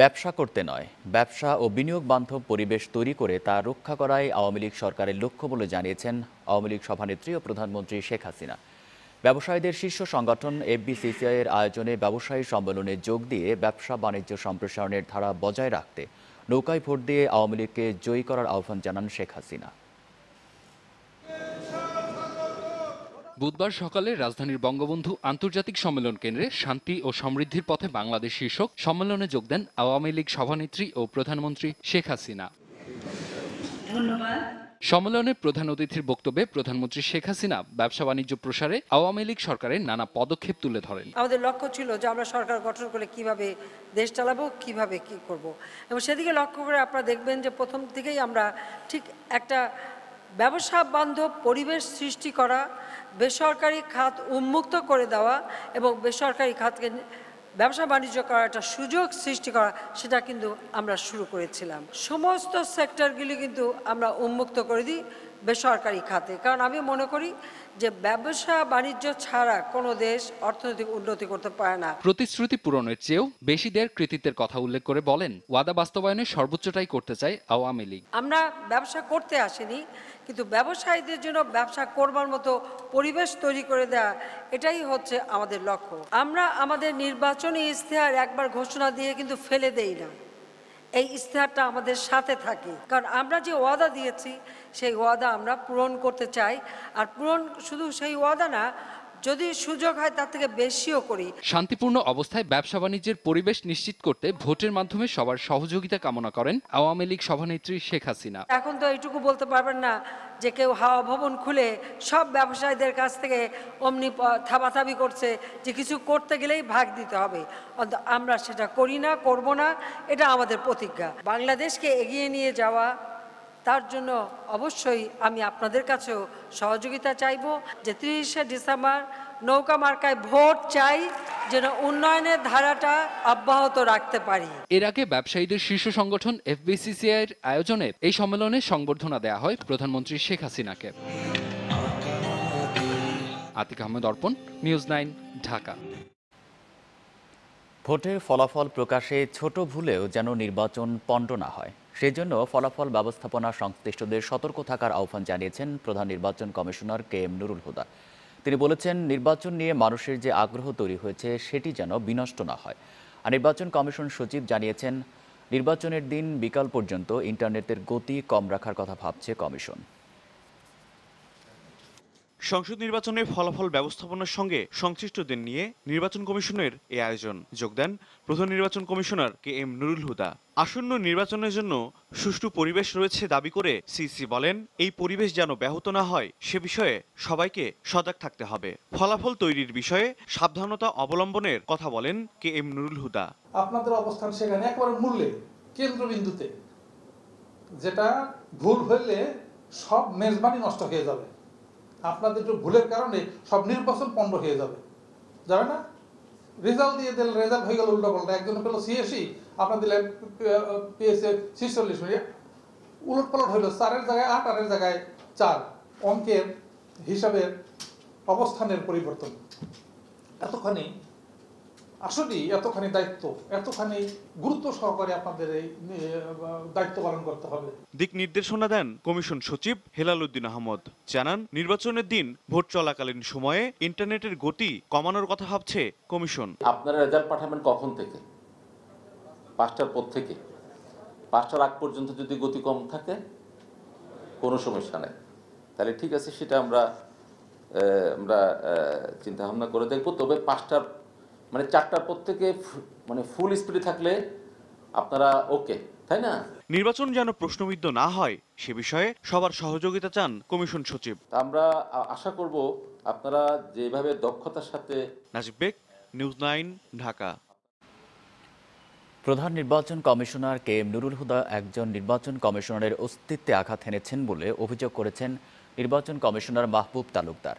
ব্যবসা করতে নয়, ব্যবসা ও বিনিয়োগ বান্ধব পরিবেশ তৈরি করে তা রক্ষা করাই আওয়ামী লীগ সরকারের লক্ষ্য বলে জানিয়েছেন আওয়ামী লীগ সভানেত্রী ও প্রধানমন্ত্রী শেখ হাসিনা। ব্যবসায়ীদের শীর্ষ সংগঠন এফবিসিসিআই এর আয়োজনে ব্যবসায়ী সম্মেলনে যোগ দিয়ে ব্যবসা বাণিজ্য সম্প্রসারণের ধারা বজায় রাখতে, নৌকায় ভোট দিয়ে আওয়ামী লীগকে জয়ী করার আহ্বান জানান শেখ হাসিনা। বুধবার সকালে রাজধানীর বঙ্গবন্ধু আন্তর্জাতিক সম্মেলন কেন্দ্রে শান্তি ও সমৃদ্ধির পথে বাংলাদেশ শীর্ষক সম্মেলনে যোগ দেন আওয়ামী লীগ সভানেত্রী ও প্রধানমন্ত্রী শেখ হাসিনা। সম্মেলনে প্রধান অতিথির বক্তব্যে প্রধানমন্ত্রী শেখ হাসিনা ব্যবসা বাণিজ্য প্রসারে আওয়ামী লীগ সরকারের নানা পদক্ষেপ তুলে ধরেন। আমাদের লক্ষ্য ছিল যে আমরা সরকার গঠন করে কীভাবে দেশ চালাবো কীভাবে কি করব। এবং সেদিকে লক্ষ্য করে আপনারা দেখবেন যে প্রথম থেকেই আমরা ঠিক একটা ব্যবসা বান্ধব পরিবেশ সৃষ্টি করা বেসরকারি খাত উন্মুক্ত করে দেওয়া এবং বেসরকারি খাতকে ব্যবসা বাণিজ্য করার একটা সুযোগ সৃষ্টি করা, সেটা কিন্তু আমরা শুরু করেছিলাম। সমস্ত সেক্টরগুলি কিন্তু আমরা উন্মুক্ত করে দিই বেসরকারি খাতে। কারণ আমি মনে করি যে ব্যবসা বাণিজ্য ছাড়া কোনো দেশ অর্থনৈতিক উন্নতি করতে পারে না। প্রতিশ্রুতি পূরণের চেয়েও বেশি দেয় কৃতিত্বের কথা উল্লেখ করে বলেন ওয়াদা বাস্তবায়নে সর্বোচ্চটাই করতে চায় আওয়ামী লীগ। আমরা ব্যবসা করতে আসিনি কিন্তু ব্যবসায়ীদের জন্য ব্যবসা করবার মতো পরিবেশ তৈরি করে দেওয়া এটাই হচ্ছে আমাদের লক্ষ্য। আমরা আমাদের নির্বাচনী ইশতেহার একবার ঘোষণা দিয়ে কিন্তু ফেলে দেই না। এই ইশতেহারটা আমাদের সাথে থাকে। কারণ আমরা যে ওয়াদা দিয়েছি, সেই ওয়াদা আমরা পূরণ করতে চাই। আর পূরণ শুধু সেই ওয়াদা না যদি সুযোগ হয় তার থেকে বেশিও করি। শান্তিপূর্ণ অবস্থায় ব্যবসা বাণিজ্যের পরিবেশ নিশ্চিত করতে ভোটের মাধ্যমে সবার সহযোগিতা কামনা করেন আওয়ামী লীগ সভানেত্রী শেখ হাসিনা। এখন তো এইটুকু বলতে পারবেন না যে কেউ হাওয়া ভবন খুলে সব ব্যবসায়ীদের কাছ থেকে অমনি থাবাথাবি করছে যে কিছু করতে গেলেই ভাগ দিতে হবে। অন্ত আমরা সেটা করি না করব না এটা আমাদের প্রতিজ্ঞা। বাংলাদেশকে এগিয়ে নিয়ে যাওয়া তার জন্য অবশ্যই আমি আপনাদের কাছেও সহযোগিতা চাইব যে তিরিশে ডিসেম্বর নৌকা মার্কায় ভোট চাই যেন উন্নয়নের ধারাটা অব্যাহত রাখতে পারি। এর আগে ব্যবসায়ীদের শীর্ষ সংগঠন এফবিসিসিআই এর আয়োজনে এই সম্মেলনে সংবর্ধনা দেওয়া হয় প্রধানমন্ত্রী শেখ হাসিনাকে। আতিক আহমেদ অর্পণ নিউজ নাইন ঢাকা। ভোটের ফলাফল প্রকাশে ছোট ভুলেও যেন নির্বাচন পণ্ড না হয়। সেজন্য ফলাফল ব্যবস্থাপনা সংশ্লিষ্টদের সতর্ক থাকার আহ্বান জানিয়েছেন প্রধান নির্বাচন commissioner K M Nurul Huda. তিনি বলেছেন, নির্বাচন নিয়ে মানুষের যে আগ্রহ তৈরি হয়েছে, সেটি যেন বিনষ্ট না হয়। আর নির্বাচন কমিশন সচিব জানিয়েছেন, নির্বাচনের দিন বিকাল পর্যন্ত ইন্টারনেটের গতি কম রাখার কথা ভাবছে কমিশন। সংসদ নির্বাচনের ফলাফল ব্যবস্থাপনার সঙ্গে সংশ্লিষ্টদের নিয়ে নির্বাচন কমিশনের এই আয়োজন। যোগ দেন প্রধান নির্বাচন commissioner K M Nurul Huda. আসন্ন নির্বাচনের জন্য সুষ্ঠু পরিবেশ রয়েছে দাবি করে সিসি বলেন, এই পরিবেশ যেন ব্যাহত না হয়, সে বিষয়ে সবাইকে সজাগ থাকতে হবে। ফলাফল তৈরির বিষয়ে সাবধানতা অবলম্বনের কথা বলেন কে এম নুরুল হুদা। আপনাদের অবস্থান সেখানে একেবারে মূল্যে, কেন্দ্রবিন্দুতে। যেটা ভুল হইলে সব মেজবানি নষ্ট হয়ে যাবে। আপনাদের একটু ভুলের কারণে সব নির্বাচন পণ্ড হয়ে যাবে। যাবে না? রেজাল্ট দিয়ে দিলেন রেজাল্ট হয়ে গেল উল্টো পাল্টা একজন পেল সিএসি আপনার দিলেন পিএসএ ছিচল্লিশ মিনিট উলট পালট হইল চারের জায়গায় আট, আটের জায়গায় চার। অঙ্কের হিসাবের অবস্থানের পরিবর্তন। এতখানি আসলেই এতখানি দায়িত্ব এতখানি গুরুত্ব সহকারে আপনাদের এই দায়িত্ব পালন করতে হবে। দিক নির্দেশনা দেন কমিশন সচিব হেলাল উদ্দিন আহমদ। জানান নির্বাচনের দিন ভোট চলাকালীন সময়ে ইন্টারনেটের গতি কমানোর কথা ভাবছে কমিশন। আপনারা রেজাল্ট পাঠাবেন কখন থেকে? পাঁচটার পর থেকে। পাঁচটার আগ পর্যন্ত যদি গতি কম থাকে কোনো সমস্যা নেই। তাহলে ঠিক আছে সেটা আমরা আমরা চিন্তা ভাবনা করে দেখব। তবে পাঁচটার মানে চারটার পর থেকে মানে ফুল স্পিডে থাকলে আপনারা ওকে তাই না? নির্বাচন যেন প্রশ্নবিদ্ধ না হয় সে বিষয়ে সবার সহযোগিতা চান কমিশন সচিব। আমরা আশা করব আপনারা যেভাবে দক্ষতার সাথে নাজিব বেগ নিউজ নাইন ঢাকা। প্রধান নির্বাচন commissioner K M Nurul Huda একজন নির্বাচন কমিশনারের অস্তিত্বে আঘাত হেনেছেন বলে অভিযোগ করেছেন নির্বাচন কমিশনার মাহবুব তালুকদার।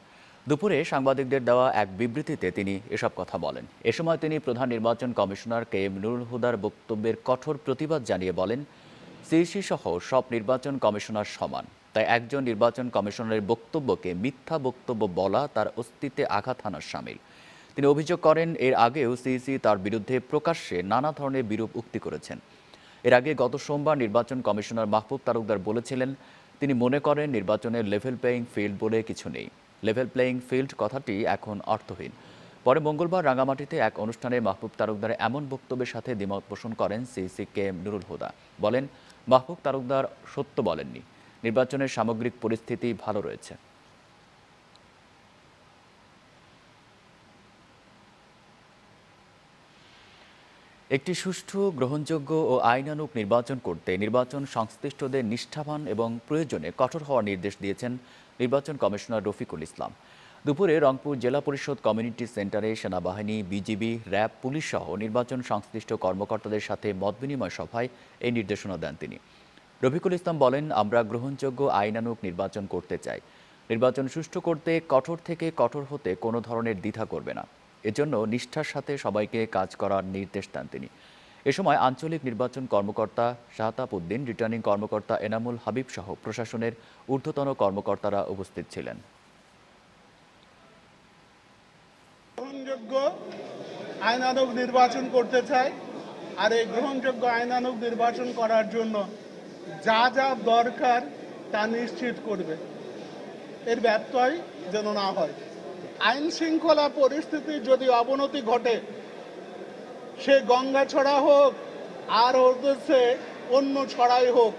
দুপুরে সাংবাদিকদের দেওয়া এক বিবৃতিতে তিনি এসব কথা বলেন। এ সময় তিনি প্রধান নির্বাচন কমিশনার কে এম নুরুল হুদার বক্তব্যের কঠোর প্রতিবাদ জানিয়ে বলেন, সিইসি সহ সব নির্বাচন কমিশনার সমান। তাই একজন নির্বাচন কমিশনারের বক্তব্যকে মিথ্যা বক্তব্য বলা তার অস্তিত্বে আঘাত হানার সামিল। তিনি অভিযোগ করেন, এর আগেও সিইসি তার বিরুদ্ধে প্রকাশ্যে নানা ধরনের বিরূপ উক্তি করেছেন। এর আগে গত সোমবার নির্বাচন কমিশনার মাহবুব তালুকদার বলেছিলেন, তিনি মনে করেন নির্বাচনের লেভেল প্লেয়িং ফিল্ড বলে কিছু নেই। লেভেল প্লেয়িং ফিল্ড কথাটি এখন অর্থহীন। পরে মঙ্গলবার রাঙামাটিতে এক অনুষ্ঠানে মাহবুব তালুকদার এমন বক্তব্যের সাথে দ্বিমত পোষণ করেন CEC K M Nurul Huda. বলেন, মাহবুব তালুকদার সত্য বলেননি। নির্বাচনের সামগ্রিক পরিস্থিতি ভালো রয়েছে। একটি সুষ্ঠু, গ্রহণযোগ্য ও আইনানুক নির্বাচন করতে নির্বাচন সংশ্লিষ্টদের নিষ্ঠাবান এবং প্রয়োজনে কঠোর হওয়ার নির্দেশ দিয়েছেন নির্বাচন কমিশনার রফিকুল ইসলাম। দুপুরে রংপুর জেলা পরিষদ কমিউনিটি সেন্টারে সেনাবাহিনী, বিজিবি, র্যাব, পুলিশ সহ নির্বাচন সংশ্লিষ্ট কর্মকর্তাদের সাথে মতবিনিময় সভায় এই নির্দেশনা দেন তিনি। রফিকুল ইসলাম বলেন, আমরা গ্রহণযোগ্য আইনানুগ নির্বাচন করতে চাই। নির্বাচন সুষ্ঠু করতে, কঠোর থেকে কঠোর হতে কোনো ধরনের দ্বিধা করবে না। এজন্য নিষ্ঠার সাথে সবাইকে কাজ করার নির্দেশ দেন তিনি। এ সময় আঞ্চলিক নির্বাচন কর্মকর্তা শাহতাব উদ্দিন, রিটার্নিং কর্মকর্তা এনামুল হাবিব সহ প্রশাসনের ঊর্ধ্বতন কর্মকর্তারা উপস্থিত ছিলেন। গ্রহণযোগ্য নির্বাচন করতে চাই আর এই গ্রহণযোগ্য আইনানুগ নির্বাচন করার জন্য যা যা দরকার তা নিশ্চিত করবে। এর ব্যত্যয় যেন না হয়। আইন শৃঙ্খলা পরিস্থিতির যদি অবনতি ঘটে সে গঙ্গা ছড়া হোক, আর হচ্ছে অন্য ছড়াই হোক।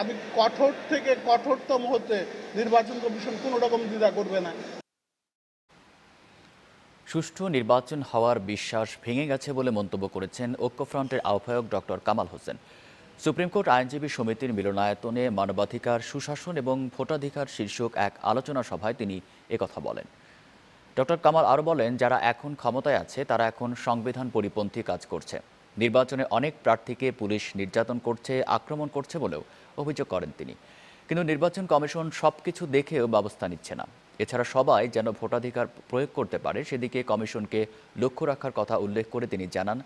আমি কঠোর থেকে কঠোরতম হতে নির্বাচন কমিশন কোনো রকম দ্বিধা করবে না। সুষ্ঠু নির্বাচন হওয়ার বিশ্বাস ভেঙে গেছে বলে মন্তব্য করেছেন ঐক্যফ্রন্টের আহ্বায়ক doctor Kamal Hossain. Supreme court আইনজীবী সমিতির মিলনায়তনে মানবাধিকার, সুশাসন এবং ভোটাধিকার শীর্ষক এক আলোচনা সভায় তিনি একথা বলেন। ডক্টর কামাল আরও বলেন, যারা এখন ক্ষমতায় আছে, তারা এখন সংবিধান পরিপন্থী কাজ করছে। নির্বাচনে অনেক প্রার্থীকে পুলিশ নির্যাতন করছে, আক্রমণ করছে বলেও অভিযোগ করেন তিনি। কিন্তু নির্বাচন কমিশন সব কিছু দেখেও ব্যবস্থা নিচ্ছে না। এছাড়া সবাই যেন ভোটাধিকার প্রয়োগ করতে পারে, সেদিকে কমিশনকে লক্ষ্য রাখার কথা উল্লেখ করে তিনি জানান,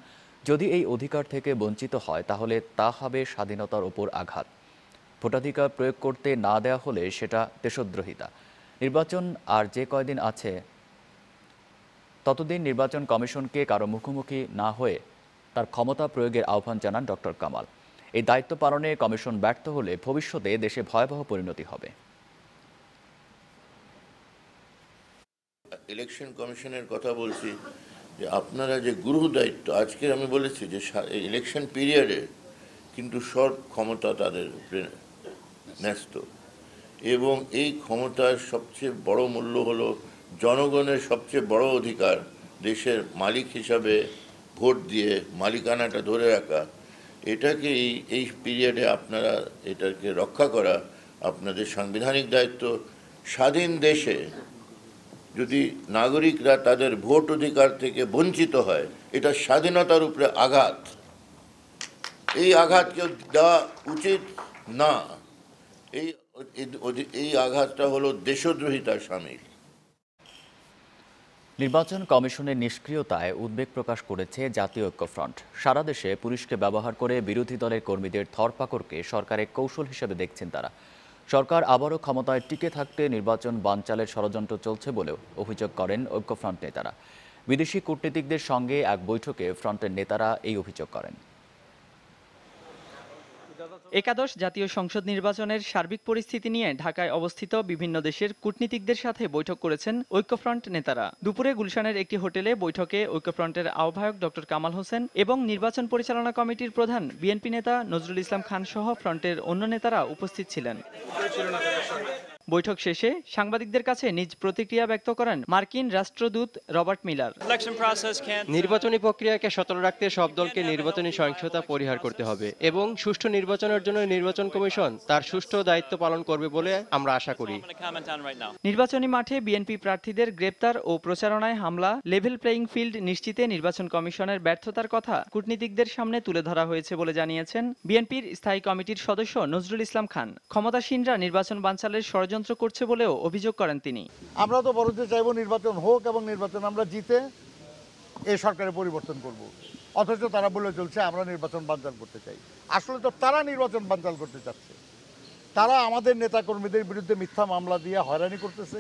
যদি এই অধিকার থেকে বঞ্চিত হয়, তাহলে তা হবে স্বাধীনতার ওপর আঘাত। ভোটাধিকার প্রয়োগ করতে না দেওয়া হলে সেটা দেশদ্রোহিতা। নির্বাচন আর যে কয়দিন আছে ততদিন নির্বাচন কমিশনকে কারও মুখোমুখি না হয়ে তার ক্ষমতা প্রয়োগের আহ্বান জানান ডক্টর কামাল। এই দায়িত্ব পালনে কমিশন ব্যর্থ হলে ভবিষ্যতে দেশে ভয়াবহ পরিণতি হবে। ইলেকশন কমিশনের কথা বলছি যে আপনারা যে গুরু দায়িত্ব, আজকে আমি বলেছি যে ইলেকশন পিরিয়ডে কিন্তু সব ক্ষমতা তাদের ন্যস্ত। এবং এই ক্ষমতার সবচেয়ে বড় মূল্য হলো জনগণের সবচেয়ে বড় অধিকার দেশের মালিক হিসাবে ভোট দিয়ে মালিকানাটা ধরে রাখা। এটাকে এই এই পিরিয়ডে আপনারা এটাকে রক্ষা করা আপনাদের সাংবিধানিক দায়িত্ব। স্বাধীন দেশে যদি নাগরিকরা তাদের ভোট অধিকার থেকে বঞ্চিত হয়, এটা স্বাধীনতার উপরে আঘাত। এই আঘাত কেউ দেওয়া উচিত না। এই এই আঘাতটা হলো দেশদ্রোহিতার সামিল। নির্বাচন কমিশনের নিষ্ক্রিয়তায় উদ্বেগ প্রকাশ করেছে জাতীয় ঐক্যফ্রন্ট। সারা দেশে পুলিশকে ব্যবহার করে বিরোধী দলের কর্মীদের ধরপাকড়কে সরকারের কৌশল হিসেবে দেখছেন তারা। সরকার আবারও ক্ষমতায় টিকে থাকতে নির্বাচন বানচালের ষড়যন্ত্র চলছে বলেও অভিযোগ করেন ঐক্যফ্রন্ট নেতারা। বিদেশি কূটনীতিকদের সঙ্গে এক বৈঠকে ফ্রন্টের নেতারা এই অভিযোগ করেন। একাদশ জাতীয় সংসদ নির্বাচনের সার্বিক পরিস্থিতি নিয়ে ঢাকায় অবস্থিত বিভিন্ন দেশের কূটনীতিকদের সাথে বৈঠক করেছেন ঐক্যফ্রন্ট নেতারা। দুপুরে গুলশানের একটি হোটেলে বৈঠকে ঐক্যফ্রন্টের আহ্বায়ক ডক্টর কামাল হোসেন এবং নির্বাচন পরিচালনা কমিটির প্রধান বিএনপি নেতা নজরুল ইসলাম খান সহ ফ্রন্টের অন্য নেতারা উপস্থিত ছিলেন। বৈঠক শেষে সাংবাদিকদের কাছে নিজ প্রতিক্রিয়া ব্যক্ত করেন মার্কিন রাষ্ট্রদূত রবার্ট মিলার। নির্বাচনী প্রক্রিয়াকে সচল রাখতে সব দলকে নির্বাচনী সহিংসতা পরিহার করতে হবে এবং সুষ্ঠু নির্বাচনের জন্য নির্বাচন কমিশন তার সুষ্ঠু দায়িত্ব পালন করবে বলে আমরা আশা করি। নির্বাচনী মাঠে বিএনপি প্রার্থীদের গ্রেপ্তার ও প্রচারণায় হামলা লেভেল প্লেয়িং ফিল্ড নিশ্চিতে নির্বাচন কমিশনের ব্যর্থতার কথা কূটনীতিকদের সামনে তুলে ধরা হয়েছে বলে জানিয়েছেন বিএনপির স্থায়ী কমিটির সদস্য নজরুল ইসলাম খান। ক্ষমতাসীনরা নির্বাচন বানচালের ষড়যন্ত্র করছে বলেও অভিযোগ করেন তিনি। আমরা তো বড়দের চাইব নির্বাচন হোক এবং নির্বাচন আমরা জিতে এই সরকারের পরিবর্তন করব। অথচ তারা বলে চলছে, আমরা নির্বাচন বানচাল করতে চাই। আসলে তো তারা নির্বাচন বানচাল করতে চাচ্ছে। তারা আমাদের নেতাকর্মীদের বিরুদ্ধে মিথ্যা মামলা দিয়ে হয়রানি করতেছে,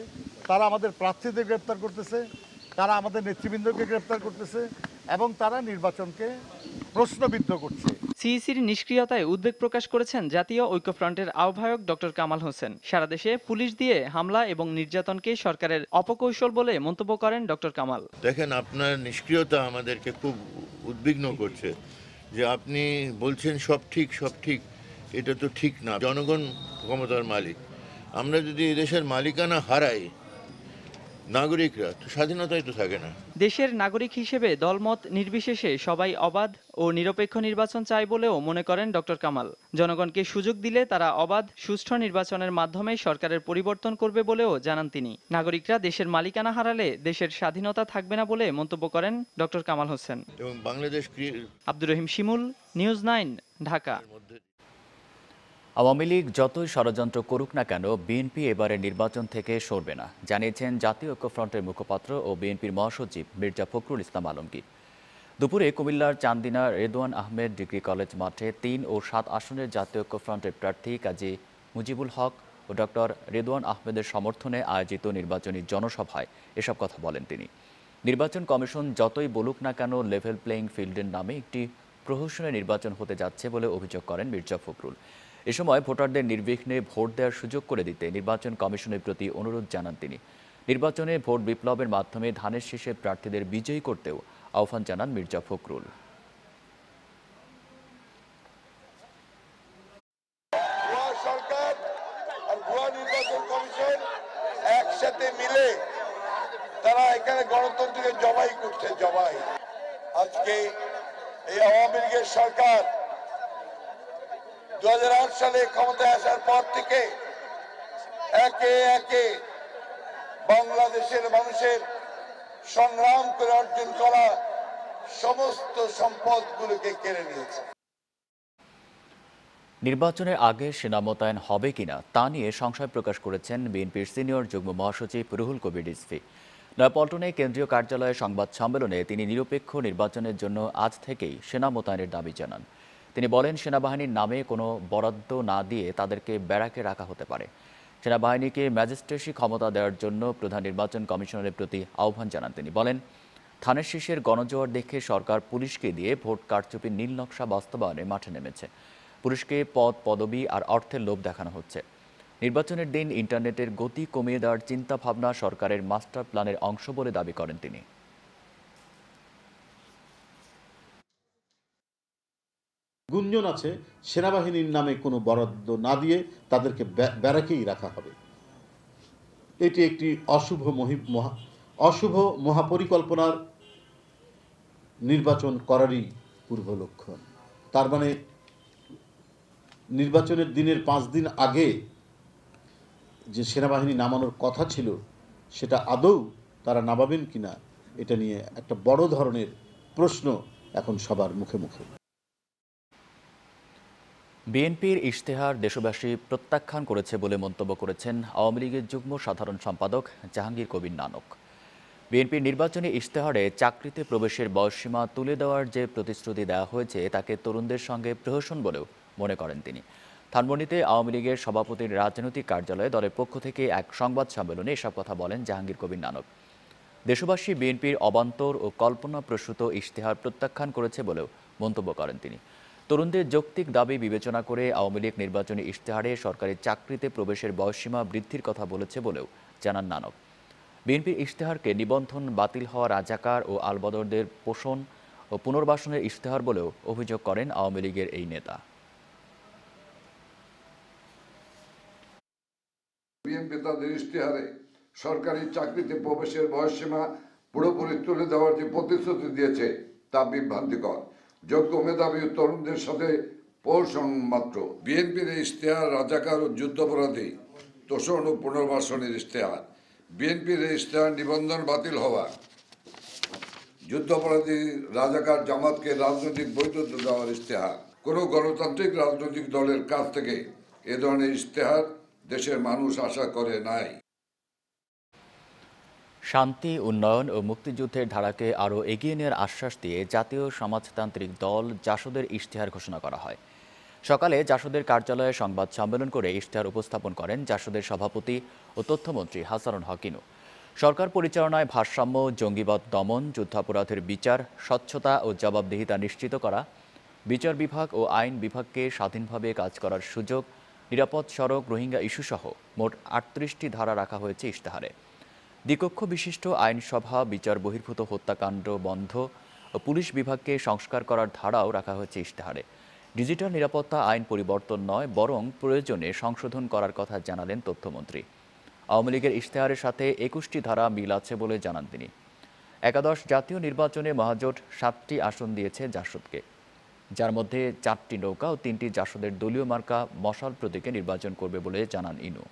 তারা আমাদের প্রার্থীদের গ্রেপ্তার করতেছে, তারা আমাদের নেতৃবৃন্দকে গ্রেপ্তার করতেছে এবং তারা নির্বাচনকে প্রশ্নবিদ্ধ করছে। সিইসির নিষ্ক্রিয়তায় উদ্বেগ প্রকাশ করেছেন জাতীয় ঐক্যফ্রন্টের আহ্বায়ক ডক্টর কামাল হোসেন। সারা দেশে পুলিশ দিয়ে হামলা এবং নির্যাতনকে সরকারের অপকৌশল বলে মন্তব্য করেন ডক্টর কামাল। দেখেন, আপনার নিষ্ক্রিয়তা আমাদেরকে খুব উদ্বিগ্ন করছে যে আপনি বলছেন সব ঠিক সব ঠিক। এটা তো ঠিক না। জনগণ ক্ষমতার মালিক। আমরা যদি এদেশের মালিকানা হারাই নাগরিকরা তো স্বাধীনতাই তো থাকে না। দেশের নাগরিক হিসেবে দলমত নির্বিশেষে সবাই অবাধ ও নিরপেক্ষ নির্বাচন চায় বলেও মনে করেন ডক্টর কামাল। জনগণকে সুযোগ দিলে তারা অবাধ সুষ্ঠু নির্বাচনের মাধ্যমে সরকারের পরিবর্তন করবে বলেও জানান তিনি। নাগরিকরা দেশের মালিকানা হারালে দেশের স্বাধীনতা থাকবে না বলে মন্তব্য করেন ডক্টর কামাল হোসেন। এবং বাংলাদেশ আব্দুর রহিম শিমুল নিউজ নাইন ঢাকা। আওয়ামী লীগ যতই ষড়যন্ত্র করুক না কেন, বিএনপি এবারে নির্বাচন থেকে সরবে না, জানিয়েছেন জাতীয় ঐক্যফ্রন্টের মুখপাত্র ও বিএনপির মহাসচিব মির্জা ফখরুল ইসলাম আলমগীর। দুপুরে কুমিল্লার চান্দিনা রেদওয়ান আহমেদ ডিগ্রি কলেজ মাঠে তিন ও সাত আসনের জাতীয় ঐক্যফ্রন্টের প্রার্থী কাজী মুজিবুল হক ও ডক্টর রেদওয়ান আহমেদের সমর্থনে আয়োজিত নির্বাচনী জনসভায় এসব কথা বলেন তিনি। নির্বাচন কমিশন যতই বলুক না কেন, লেভেল প্লেয়িং ফিল্ডের নামে একটি প্রহসনের নির্বাচন হতে যাচ্ছে বলে অভিযোগ করেন মির্জা ফখরুল। এ সময় ভোটারদের নির্বিঘ্নে ভোট দেওয়ার সুযোগ করে দিতে নির্বাচন কমিশনের প্রতি অনুরোধ জানান তিনি। নির্বাচনে ভোট বিপ্লবের মাধ্যমে ধানের শেষে প্রার্থীদের বিজয়ী করতেও আহ্বান জানান মির্জা ফখরুল ভুয়া সরকার আর ভুয়া নির্বাচন কমিশন একসাথে মিলে তারা এখানে গণতন্ত্রকে জবাই করছে জবাই আজকে এই আওয়ামী লীগের সরকার দু সালে ক্ষমতায় থেকে একে একে বাংলাদেশের মানুষের সংগ্রাম করে অর্জন করা সমস্ত সম্পদগুলোকে কেড়ে নিয়েছে। নির্বাচনের আগে সেনা মোতায়েন হবে কিনা তা নিয়ে সংশয় প্রকাশ করেছেন বিএনপির সিনিয়র যুগ্ম মহাসচিব রুহুল কবির রিজভী। নয়াপল্টনে কেন্দ্রীয় কার্যালয়ে সংবাদ সম্মেলনে তিনি নিরপেক্ষ নির্বাচনের জন্য আজ থেকেই সেনা মোতায়েনের দাবি জানান। তিনি বলেন, সেনাবাহিনীর নামে কোনো বরাদ্দ না দিয়ে তাদেরকে ব্যারাকে রাখা হতে পারে। সেনাবাহিনীকে ম্যাজিস্ট্রেসি ক্ষমতা দেওয়ার জন্য প্রধান নির্বাচন কমিশনারের প্রতি আহ্বান জানান তিনি। বলেন, থানের শীষের গণজোয়ার দেখে সরকার পুলিশকে দিয়ে ভোট কারচুপির নীল নকশা বাস্তবায়নে মাঠে নেমেছে। পুলিশকে পদ, পদবি আর অর্থের লোভ দেখানো হচ্ছে। নির্বাচনের দিন ইন্টারনেটের গতি কমিয়ে দেওয়ার চিন্তা ভাবনা সরকারের মাস্টার প্ল্যানের অংশ বলে দাবি করেন তিনি। গুঞ্জন আছে, সেনাবাহিনীর নামে কোনো বরাদ্দ না দিয়ে তাদেরকে ব্যারাকেই রাখা হবে। এটি একটি অশুভ মহি- মহা, অশুভ মহাপরিকল্পনার নির্বাচন করারই পূর্ব লক্ষণ। তার মানে নির্বাচনের দিনের পাঁচ দিন আগে যে সেনাবাহিনী নামানোর কথা ছিল, সেটা আদৌ তারা নামাবেন কিনা, এটা নিয়ে একটা বড় ধরনের প্রশ্ন এখন সবার মুখে মুখে। বিএনপির ইশতেহার দেশবাসী প্রত্যাখ্যান করেছে বলে মন্তব্য করেছেন আওয়ামী লীগের যুগ্ম সাধারণ সম্পাদক জাহাঙ্গীর কবির নানক। বিএনপির নির্বাচনী ইশতেহারে চাকরিতে প্রবেশের বয়সসীমা তুলে দেওয়ার যে প্রতিশ্রুতি দেওয়া হয়েছে, তাকে তরুণদের সঙ্গে প্রহসন বলেও মনে করেন তিনি। ধানমন্ডিতে আওয়ামী লীগের সভাপতির রাজনৈতিক কার্যালয়ে দলের পক্ষ থেকে এক সংবাদ সম্মেলনে এসব কথা বলেন জাহাঙ্গীর কবির নানক। দেশবাসী বিএনপির অবান্তর ও কল্পনাপ্রসূত ইশতেহার প্রত্যাখ্যান করেছে বলেও মন্তব্য করেন তিনি। তরুণদের যৌক্তিক দাবি বিবেচনা করে আওয়ামী লীগ নির্বাচনী ইশতেহারে সরকারি চাকরিতে প্রবেশের বয়সসীমা বৃদ্ধির কথা বলেছে বলেও জানান নানক। বিএনপির ইশতেহারকে নিবন্ধন বাতিল হওয়া রাজাকার ও আলবদরদের পোষণ ও পুনর্বাসনের ইশতেহার বলেও অভিযোগ করেন আওয়ামী লীগের এই নেতা। বিএনপি তাদের ইশতেহারে সরকারি চাকরিতে প্রবেশের বয়সসীমা পুরোপুরি তুলে দেওয়ার যে প্রতিশ্রুতি দিয়েছে তা বিভ্রান্তিকর। যোগ্য মেধাবী তরুণদের সাথে পোষণ মাত্র বিএনপির ইশতেহার রাজাকার ও যুদ্ধাপরাধী তোষণ ও পুনর্বাসনের ইশতেহার। বিএনপির ইশতেহার নিবন্ধন বাতিল হওয়া। যুদ্ধাপরাধী রাজাকার জামাতকে রাজনৈতিক বৈধতা দেওয়ার ইশতেহার। কোনো গণতান্ত্রিক রাজনৈতিক দলের কাছ থেকে এ ধরনের ইশতেহার দেশের মানুষ আশা করে নাই। শান্তি, উন্নয়ন ও মুক্তিযুদ্ধের ধারাকে আরও এগিয়ে নেওয়ার আশ্বাস দিয়ে জাতীয় সমাজতান্ত্রিক দল জাসদের ইশতেহার ঘোষণা করা হয়। সকালে জাসদের কার্যালয়ে সংবাদ সম্মেলন করে ইশতেহার উপস্থাপন করেন জাসদের সভাপতি ও তথ্যমন্ত্রী হাসানুল হকিনু। সরকার পরিচালনায় ভারসাম্য, জঙ্গিবাদ দমন, যুদ্ধাপরাধের বিচার, স্বচ্ছতা ও জবাবদিহিতা নিশ্চিত করা, বিচার বিভাগ ও আইন বিভাগকে স্বাধীনভাবে কাজ করার সুযোগ, নিরাপদ সড়ক রোহিঙ্গা ইস্যুসহ মোট আটত্রিশটি ধারা রাখা হয়েছে ইশতেহারে। দ্বিকক্ষ বিশিষ্ট আইনসভা, বিচার বহির্ভূত হত্যাকাণ্ড বন্ধ ও পুলিশ বিভাগকে সংস্কার করার ধারাও রাখা হয়েছে ইশতেহারে। ডিজিটাল নিরাপত্তা আইন পরিবর্তন নয়, বরং প্রয়োজনে সংশোধন করার কথা জানালেন তথ্যমন্ত্রী। আওয়ামী লীগের ইশতেহারের সাথে একুশটি ধারা মিল আছে বলে জানান তিনি। একাদশ জাতীয় নির্বাচনে মহাজোট সাতটি আসন দিয়েছে জাসদকে। যার মধ্যে চারটি নৌকা ও তিনটি জাসদের দলীয় মার্কা মশাল প্রতীকে নির্বাচন করবে বলে জানান ইনু।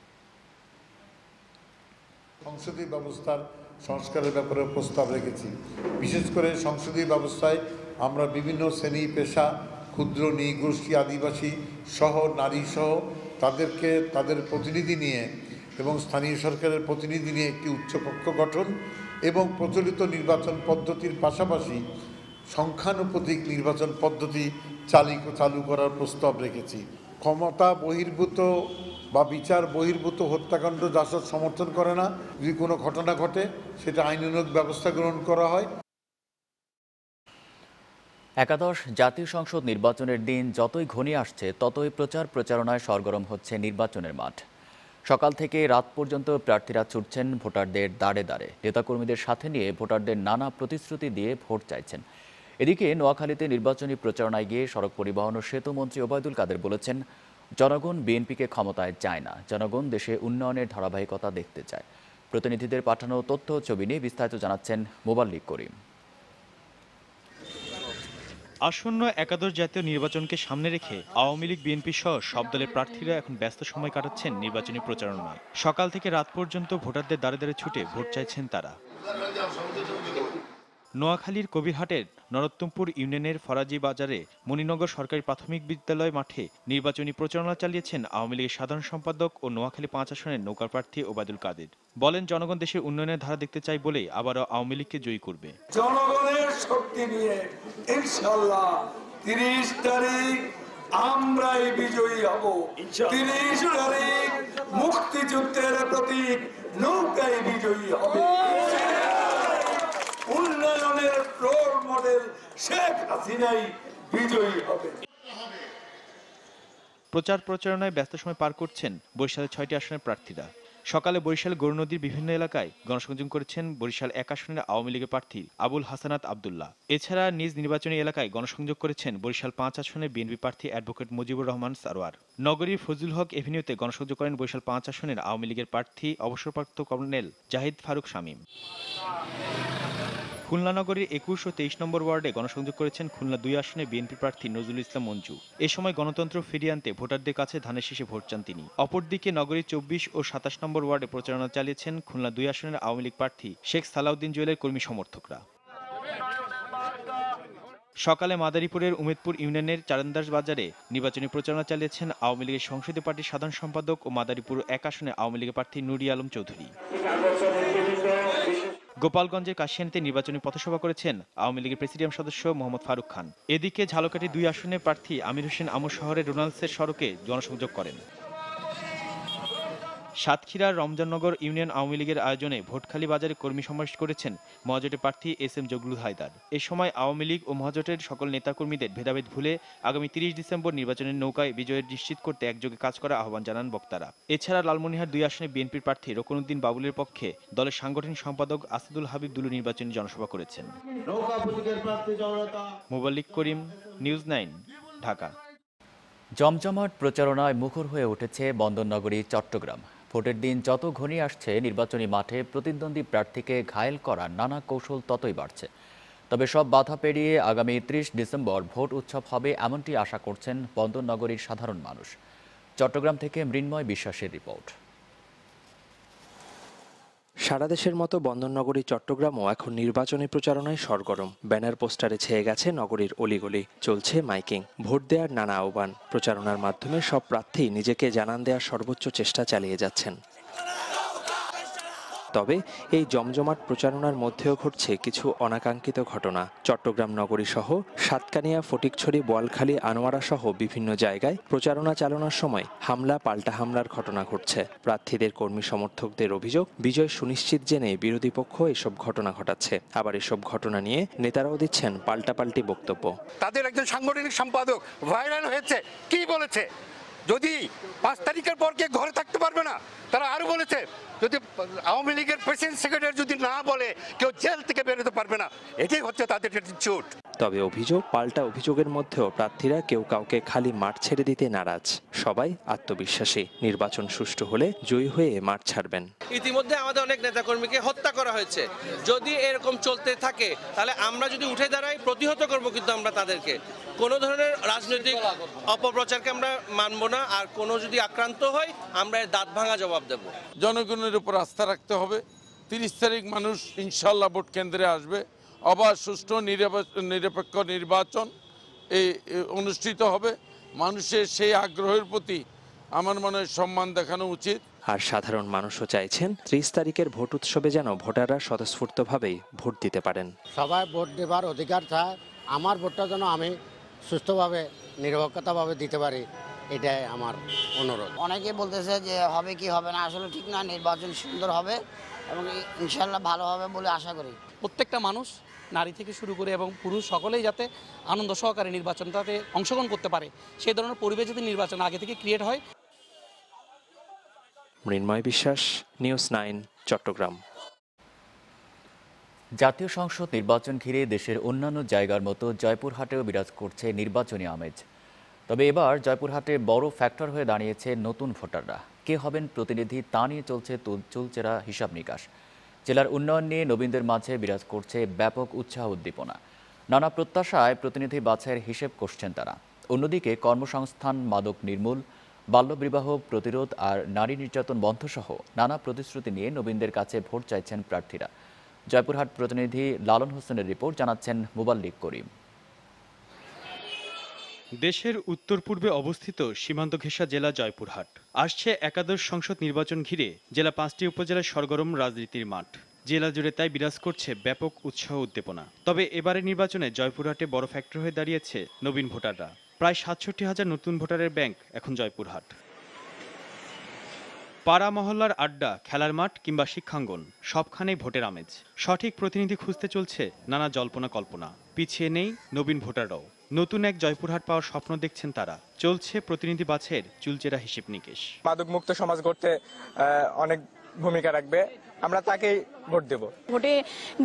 সংসদীয় ব্যবস্থার সংস্কারের ব্যাপারে প্রস্তাব রেখেছি। বিশেষ করে সংসদীয় ব্যবস্থায় আমরা বিভিন্ন শ্রেণি, পেশা, ক্ষুদ্র, নৃগোষ্ঠী, আদিবাসী সহ, নারী সহ তাদেরকে, তাদের প্রতিনিধি নিয়ে এবং স্থানীয় সরকারের প্রতিনিধি নিয়ে একটি উচ্চপক্ষ গঠন এবং প্রচলিত নির্বাচন পদ্ধতির পাশাপাশি সংখ্যানুপাতিক নির্বাচন পদ্ধতি চালি চালু করার প্রস্তাব রেখেছি। ক্ষমতা বহির্ভূত বা বিচার বহির্ভূত হত্যাকাণ্ড জাসদ সমর্থন করে না। যদি কোনো ঘটনা ঘটে, সেটা আইনানুগ ব্যবস্থা গ্রহণ করা হয়। একাদশ জাতীয় সংসদ নির্বাচনের দিন যতই ঘনিয়ে আসছে, ততই প্রচার প্রচারণায় সরগরম হচ্ছে নির্বাচনের মাঠ। সকাল থেকে রাত পর্যন্ত প্রার্থীরা ছুটছেন ভোটারদের দাঁড়ে দাঁড়ে। নেতাকর্মীদের সাথে নিয়ে ভোটারদের নানা প্রতিশ্রুতি দিয়ে ভোট চাইছেন। এদিকে নোয়াখালীতে নির্বাচনী প্রচারণায় গিয়ে সড়ক পরিবহন ও সেতু মন্ত্রী ওবায়দুল কাদের বলেছেন, জনগণ বিএনপিকে ক্ষমতায় চায় না, জনগণ দেশে উন্নয়নের ধারাবাহিকতা দেখতে চায়। প্রতিনিধিদের পাঠানো তথ্য ছবি নিয়ে বিস্তারিত জানাচ্ছেন মোবাল্লিক করিম। আসন্ন একাদশ জাতীয় নির্বাচনকে সামনে রেখে আওয়ামী লীগ, বিএনপি সহ সব দলের প্রার্থীরা এখন ব্যস্ত সময় কাটাচ্ছেন নির্বাচনী প্রচারণায়। সকাল থেকে রাত পর্যন্ত ভোটারদের দাঁড়ে দাঁড়ে ছুটে ভোট চাইছেন তারা। নোয়াখালীর কবিরহাটের নরোত্তমপুর ইউনিয়নের ফরাজি বাজারে মণিনগর সরকারি প্রাথমিক বিদ্যালয় মাঠে নির্বাচনী প্রচারণা চালিয়েছেন আওয়ামী লীগের সাধারণ সম্পাদক ও নোয়াখালী পাঁচ আসনের নৌকার প্রার্থী ওবায়দুল কাদের। বলেন জনগণ দেশের উন্নয়নের ধারা দেখতে চাই বলে আবারও আওয়ামী লীগকে জয়ী করবে। জনগণের শক্তি নিয়ে ইনশাল্লাহ তিরিশ তারিখ আমরাই বিজয়ী হব। তিরিশ তারিখ মুক্তিযুদ্ধের প্রতীক নৌকাই বিজয়ী হবে উন্নয়নের মডেল শেখ হাসিনাই বিজয়ী হবে। প্রচার প্রচারণায় ব্যস্ত সময় পার করছেন বরিশালের ছয়টি আসনের প্রার্থীরা। সকালে বরিশাল গরু নদীর বিভিন্ন এলাকায় গণসংযোগ করেছেন বরিশাল এক আসনের আওয়ামী লীগের প্রার্থী আবুল হাসানাত আবদুল্লাহ। এছাড়া নিজ নির্বাচনী এলাকায় গণসংযোগ করেছেন বরিশাল পাঁচ আসনের বিএনপি প্রার্থী অ্যাডভোকেট মুজিবুর রহমান সারোয়ার। নগরীর ফজলুল হক এভিনিউতে গণসংযোগ করেন বরিশাল পাঁচ আসনের আওয়ামী লীগের প্রার্থী, অবসরপ্রাপ্ত কর্নেল জাহিদ ফারুক শামীম। খুলনা নগরীর একুশ ও তেইশ নম্বর ওয়ার্ডে গণসংযোগ করেছেন খুলনা দুই আসনে বিএনপি প্রার্থী নজরুল ইসলাম মঞ্জু। এ সময় গণতন্ত্র ফিরিয়ে আনতে ভোটারদের কাছে ধানের শীষে ভোট চান তিনি। অপরদিকে নগরীর চব্বিশ ও সাতাশ নম্বর ওয়ার্ডে প্রচারণা চালিয়েছেন খুলনা দুই আসনের আওয়ামী লীগ প্রার্থী শেখ সালাউদ্দিন জুয়েলের কর্মী সমর্থকরা। সকালে মাদারীপুরের উমেদপুর ইউনিয়নের চারন্দাস বাজারে নির্বাচনী প্রচারণা চালিয়েছেন আওয়ামী লীগের সংসদীয় পার্টির সাধারণ সম্পাদক ও মাদারীপুর এক আসনে আওয়ামী লীগের প্রার্থী নুরি আলম চৌধুরী। গোপালগঞ্জের কাশিয়ানিতে নির্বাচনী পথসভা করেছেন আওয়ামী লীগের প্রেসিডিয়াম সদস্য মোহাম্মদ ফারুক খান। এদিকে ঝালকাঠি দুই আসনে প্রার্থী আমির হোসেন আমর শহরে রোনালসের সড়কে জনসংযোগ করেন। সাতক্ষীরার রমজাননগর ইউনিয়ন আওয়ামী লীগের আয়োজনে ভোটখালী বাজারে কর্মী সমাবেশ করেছেন মহাজোটের প্রার্থী এস এম জগলু হায়দার। এ সময় আওয়ামী লীগ ও মহাজোটের সকল নেতাকর্মীদের ভেদাভেদ ভুলে আগামী তিরিশ ডিসেম্বর নির্বাচনের নৌকায় বিজয়ের নিশ্চিত করতে একযোগে কাজ করার আহ্বান জানান বক্তারা। এছাড়া লালমনিহার দুই আসনে বিএনপির প্রার্থী রকনুদ্দিন বাবুলের পক্ষে দলের সাংগঠনিক সম্পাদক আসাদুল হাবিব দুলু নির্বাচনী জনসভা করেছেন। Muballig Karim news nine Dhaka. জমজমাট প্রচারণায় মুখর হয়ে উঠেছে বন্দরনগরী চট্টগ্রাম। ভোটের দিন যত ঘনিয়ে আসছে, নির্বাচনী মাঠে প্রতিদ্বন্দ্বী প্রার্থীকে ঘায়েল করার নানা কৌশল ততই বাড়ছে। তবে সব বাধা পেরিয়ে আগামী ত্রিশ ডিসেম্বর ভোট উৎসব হবে এমনটি আশা করছেন বন্দরনগরীর সাধারণ মানুষ। চট্টগ্রাম থেকে মৃন্ময় বিশ্বাসের রিপোর্ট। সারা দেশের মতো বন্দরনগরী চট্টগ্রামও এখন নির্বাচনী প্রচারণায় সরগরম। ব্যানার পোস্টারে ছেয়ে গেছে নগরীর অলিগলি। চলছে মাইকিং। ভোট দেওয়ার নানা আহ্বান। প্রচারণার মাধ্যমে সব প্রার্থী নিজেকে জানান দেওয়ার সর্বোচ্চ চেষ্টা চালিয়ে যাচ্ছেন। তবে এই জমজমাট প্রচারণার মধ্যেও ঘটছে কিছু অনাকাঙ্ক্ষিত ঘটনা। চট্টগ্রাম নগরী সহ সাতকানিয়া, ফটিকছড়ি, বোয়ালখালী আনোয়ারা সহ বিভিন্ন জায়গায় প্রচারণা চালানোর সময় হামলা, পাল্টা হামলার ঘটনা ঘটছে। প্রার্থীদের কর্মী সমর্থকদের অভিযোগ, বিজয় সুনিশ্চিত জেনে বিরোধী পক্ষ এসব ঘটনা ঘটাচ্ছে। আবার এসব ঘটনা নিয়ে নেতারাও দিচ্ছেন পাল্টাপাল্টি বক্তব্য। তাদের একজন সাংগঠনিক সম্পাদক ভাইরাল হয়েছে। কি বলেছে? যদি পাঁচ তারিখের পর কে ঘরে থাকতে পারবে না, তারা আরও বলেছে, যদি আওয়ামী লীগের প্রেসিডেন্ট সেক্রেটারি যদি না বলে, কেউ জেল থেকে বেরোতে পারবে না। এটাই হচ্ছে তাদের চোট তবে অভিযোগ পাল্টা অভিযোগের মধ্যেও প্রার্থীরা কেউ কাউকে খালি মাঠ ছেড়ে দিতে নারাজ। সবাই আত্মবিশ্বাসী। নির্বাচন সুষ্ঠু হলে জয়ী হয়ে মাঠ ছাড়বেন। ইতিমধ্যে আমাদের অনেক নেতাকর্মীকে হত্যা করা হয়েছে। যদি এরকম চলতে থাকে তাহলে আমরা যদি উঠে দাঁড়াই প্রতিহত করব কিন্তু আমরা তাদেরকে। কোনো ধরনের রাজনৈতিক অপপ্রচারকে আমরা মানব না আর কোনো যদি আক্রান্ত হয় আমরা এর দাঁত ভাঙা জবাব দেব। জনগণের উপর আস্থা রাখতে হবে। তিরিশ তারিখ মানুষ ইনশাল্লাহ ভোট কেন্দ্রে আসবে। অবাধ সুষ্ঠু নিরপেক্ষ নিরপেক্ষ নির্বাচন এই অনুষ্ঠিত হবে। মানুষের সেই আগ্রহের প্রতি আমার মনে হয় সম্মান দেখানো উচিত। আর সাধারণ মানুষও চাইছেন ত্রিশ তারিখের ভোট উৎসবে যেন ভোটাররা স্বতঃস্ফূর্তভাবেই ভোট দিতে পারেন। সবাই ভোট দেবার অধিকার চায়। আমার ভোটটা যেন আমি সুস্থভাবে নিরপেক্ষতাভাবে দিতে পারি এটাই আমার অনুরোধ। অনেকে বলতেছে যে হবে কি হবে না? আসলে ঠিক না নির্বাচন সুন্দর হবে এবং ইনশাল্লাহ ভালো হবে বলে আশা করি। প্রত্যেকটা মানুষ নারী থেকে শুরু করে এবং পুরুষ সকলেই যাতে আনন্দ সহকারে নির্বাচনটাতে অংশগ্রহণ করতে পারে সেই ধরনের পরিবেশ যদি নির্বাচন আগে থেকে ক্রিয়েট হয়। মৃন্ময় বিশ্বাস নিউজ নাইন চট্টগ্রাম। জাতীয় সংসদ নির্বাচন ঘিরে দেশের অন্যান্য জায়গার মতো জয়পুরহাটেও বিরাজ করছে নির্বাচনী আমেজ। তবে এবার জয়পুরহাটে বড় ফ্যাক্টর হয়ে দাঁড়িয়েছে নতুন ভোটাররা। কে হবেন প্রতিনিধি তা নিয়ে চলছে চুলচেরা হিসাব নিকাশ। জেলার উন্নয়ন নিয়ে নবীনদের মাঝে বিরাজ করছে ব্যাপক উৎসাহ উদ্দীপনা। নানা প্রত্যাশায় প্রতিনিধি বাছাইয়ের হিসেব করছেন তারা। অন্যদিকে কর্মসংস্থান, মাদক নির্মূল, বাল্যবিবাহ, প্রতিরোধ আর নারী নির্যাতন বন্ধসহ নানা প্রতিশ্রুতি নিয়ে নবীনদের কাছে ভোট চাইছেন প্রার্থীরা। জয়পুরহাট প্রতিনিধি লালন হোসেনের রিপোর্ট জানাচ্ছেন মুবাল্লিক করিম। দেশের উত্তর পূর্বে অবস্থিত সীমান্ত ঘেঁষা জেলা জয়পুরহাট। আসছে একাদশ সংসদ নির্বাচন ঘিরে জেলা পাঁচটি উপজেলার সরগরম রাজনীতির মাঠ। জেলা জুড়ে তাই বিরাজ করছে ব্যাপক উৎসাহ উদ্দীপনা। তবে এবারের নির্বাচনে জয়পুরহাটে বড় ফ্যাক্টর হয়ে দাঁড়িয়েছে নবীন ভোটাররা। প্রায় সাতষট্টি হাজার নতুন ভোটারের ব্যাংক এখন জয়পুরহাট। পাড়া মহল্লার আড্ডা, খেলার মাঠ কিংবা শিক্ষাঙ্গন, সবখানেই ভোটের আমেজ। সঠিক প্রতিনিধি খুঁজতে চলছে নানা জল্পনা কল্পনা পিছিয়ে নেই নবীন ভোটাররাও। নতুন এক জয়পুরহাট পাওয়ার স্বপ্ন দেখছেন তারা। চলছে প্রতিনিধি বাছের চুলচেরা হিসেব নিকেশ। মাদক মুক্ত সমাজ গড়তে অনেক ভূমিকা রাখবে। আমরা তাকে ভোট দেব। ভোটে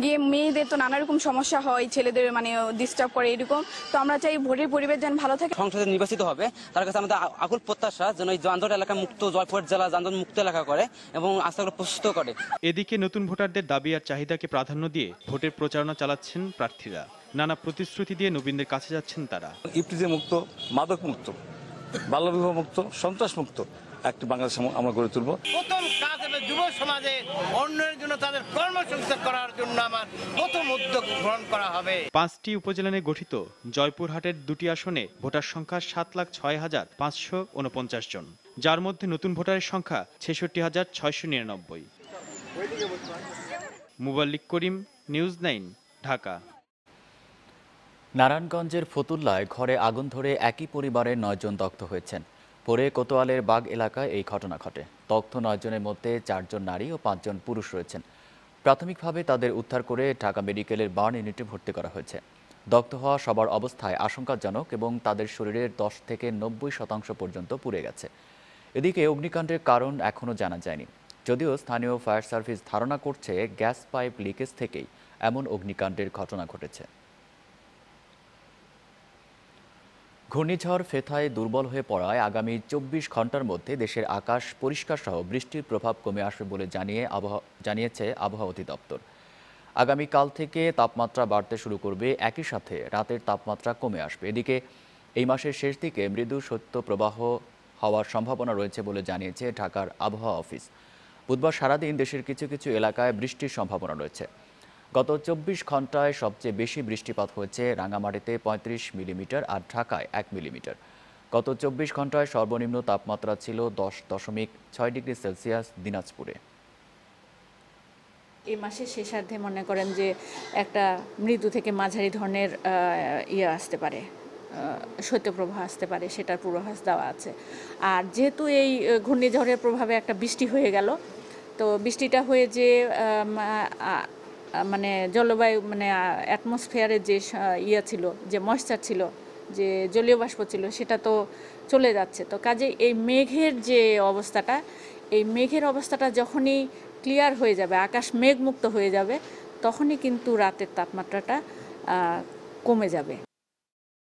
গিয়ে মেয়েদের তো নানা রকম সমস্যা হয় ছেলেদের মানে ডিস্টার্ব করে এরকম। তো আমরা চাই ভোটের পরিবেশ যেন ভালো থাকে। সংসদে নির্বাচিত হবে তার কাছে আমাদের আকুল প্রত্যাশা যেন এই যানজট এলাকা মুক্ত জয়পুর জেলা যানজট মুক্ত এলাকা করে এবং আস্থাগুলো প্রস্তুত করে। এদিকে নতুন ভোটারদের দাবি আর চাহিদাকে প্রাধান্য দিয়ে ভোটের প্রচারণা চালাচ্ছেন প্রার্থীরা। নানা প্রতিশ্রুতি দিয়ে নবীনদের কাছে যাচ্ছেন তারা। ইফটিজে মুক্ত মাদক মুক্ত বাল্যবিবাহ মুক্ত সন্ত্রাস মুক্ত একটি বাংলাদেশ আমরা গড়ে তুলব। প্রথম কাজ হবে যুব সমাজে অন্যের জন্য তাদের কর্মসংস্থান করার জন্য আমার প্রথম উদ্যোগ গ্রহণ করা হবে। পাঁচটি উপজেলা নিয়ে গঠিত জয়পুরহাটের দুটি আসনে ভোটার সংখ্যা সাত লাখ ছয় হাজার পাঁচশো উনপঞ্চাশ জন। যার মধ্যে নতুন ভোটারের সংখ্যা ছেষট্টি হাজার ছয়শো নিরানব্বই। Muballig Karim news nine Dhaka. নারায়ণগঞ্জের ফতুল্লায় ঘরে আগুন ধরে একই পরিবারের নয়জন দগ্ধ হয়েছেন। পরে কোতোয়ালের বাগ এলাকায় এই ঘটনা ঘটে। দগ্ধ নয়জনের মধ্যে চারজন নারী ও পাঁচজন পুরুষ রয়েছেন। প্রাথমিকভাবে তাদের উদ্ধার করে ঢাকা মেডিকেলের বার্ন ইউনিটে ভর্তি করা হয়েছে। দগ্ধ হওয়া সবার অবস্থায় আশঙ্কাজনক এবং তাদের শরীরের দশ থেকে নব্বই শতাংশ পর্যন্ত পুড়ে গেছে। এদিকে অগ্নিকাণ্ডের কারণ এখনও জানা যায়নি। যদিও স্থানীয় ফায়ার সার্ভিস ধারণা করছে গ্যাস পাইপ লিকেজ থেকেই এমন অগ্নিকাণ্ডের ঘটনা ঘটেছে। ঘূর্ণিঝড় ফেথায় দুর্বল হয়ে পড়ায় আগামী চব্বিশ ঘণ্টার মধ্যে দেশের আকাশ পরিষ্কার সহ বৃষ্টির প্রভাব কমে আসবে বলে জানিয়ে আবহাওয়া, জানিয়েছে আবহাওয়া অধিদপ্তর। আগামীকাল থেকে তাপমাত্রা বাড়তে শুরু করবে একই সাথে রাতের তাপমাত্রা কমে আসবে। এদিকে এই মাসের শেষ দিকে মৃদু শৈত্য প্রবাহ হওয়ার সম্ভাবনা রয়েছে বলে জানিয়েছে ঢাকার আবহাওয়া অফিস। বুধবার সারাদিন দেশের কিছু কিছু এলাকায় বৃষ্টির সম্ভাবনা রয়েছে। গত চব্বিশ ঘন্টায় সবচেয়ে বেশি বৃষ্টিপাত হয়েছে রাঙামাটিতে পঁয়ত্রিশ মিলিমিটার আর ঢাকায় এক মিলিমিটার। গত চব্বিশ ঘন্টায় সর্বনিম্ন তাপমাত্রা ছিল দশ দশমিক ছয় ডিগ্রি সেলসিয়াস দিনাজপুরে। এই মাসের শেষার্ধে মনে করেন যে একটা মৃদু থেকে মাঝারি ধরনের ইয়ে আসতে পারে শৈত্যপ্রবাহ আসতে পারে, সেটার পূর্বাভাস দেওয়া আছে। আর যেহেতু এই ঘূর্ণিঝড়ের প্রভাবে একটা বৃষ্টি হয়ে গেল, তো বৃষ্টিটা হয়ে যে মানে জলবায়ু মানে অ্যাটমসফিয়ারের যে ইয়া ছিল, যে ময়েশ্চার ছিল, যে জলীয় বাষ্প ছিল, সেটা তো চলে যাচ্ছে। তো কাজে এই মেঘের যে অবস্থাটা, এই মেঘের অবস্থাটা যখনই ক্লিয়ার হয়ে যাবে, আকাশ মেঘমুক্ত হয়ে যাবে, তখনই কিন্তু রাতের তাপমাত্রাটা কমে যাবে।